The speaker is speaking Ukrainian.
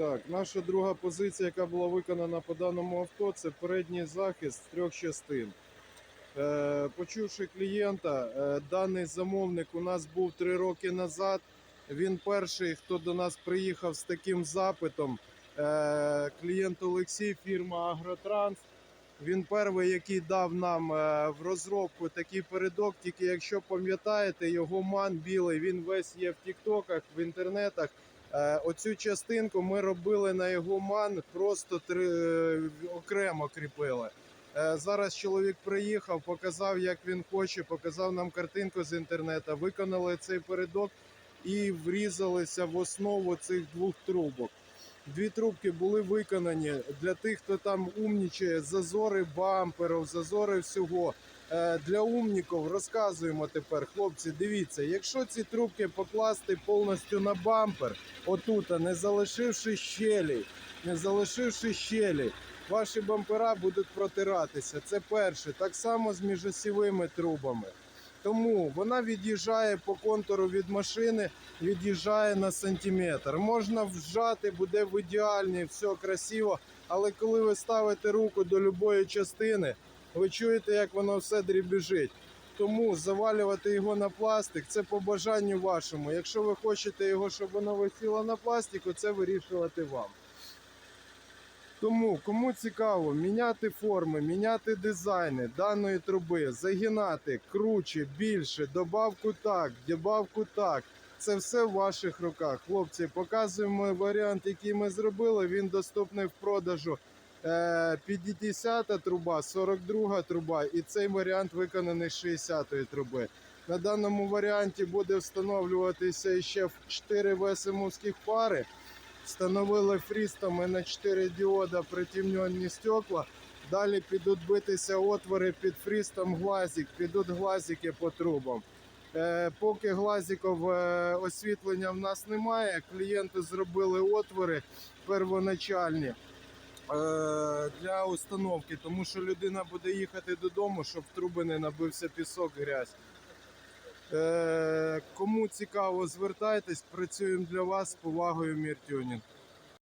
Так, наша друга позиція, яка була виконана по даному авто, це передній захист з трьох частин. Е, почувши клієнта, е, даний замовник у нас був три роки назад. Він перший, хто до нас приїхав з таким запитом. Е, клієнт Олексій, фірма Агротранс. Він перший, який дав нам в розробку такий передок. Тільки якщо пам'ятаєте, його ман білий, він весь є в тіктоках, в інтернетах. Е, Оцю частинку ми робили на його ман, просто три, окремо кріпили. Е, Зараз чоловік приїхав, показав, як він хоче, показав нам картинку з інтернету, виконали цей передок і врізалися в основу цих двох трубок. Дві трубки були виконані для тих, хто там умнічає, зазори бамперів, зазори всього. Е, Для умніків розказуємо тепер, хлопці, дивіться, якщо ці трубки покласти повністю на бампер, отут, не залишивши щелі, не залишивши щелі, ваші бампера будуть протиратися. Це перше. Так само з міжосівими трубами. Тому вона від'їжджає по контуру від машини, від'їжджає на сантиметр. Можна вжати, буде в ідеальній, все красиво. Але коли ви ставите руку до будь-якої частини, ви чуєте, як воно все дрібіжить. Тому завалювати його на пластик це по бажанню вашому. Якщо ви хочете його, щоб воно висіло на пластику, це вирішувати вам. Тому кому цікаво міняти форми, міняти дизайни даної труби, загинати круче, більше, добавку так, добавку так. Це все в ваших руках. Хлопці, показуємо варіант, який ми зробили. Він доступний в продажу. Е, 50 труба, 42 труба, і цей варіант виконаний з 60-ї труби. На даному варіанті буде встановлюватися ще 4 ВСМовських пари. Встановили фрістами на 4 діода притемнені стекла. Далі підуть битися отвори під фрістом глазик, підуть глазики по трубам. Е, поки глазиків е, освітлення в нас немає, клієнти зробили отвори первоначальні е, для установки, тому що людина буде їхати додому, щоб в труби не набився пісок, грязь. Е, кому цікаво, звертайтесь, працюємо для вас з повагою Мір Тюнінг.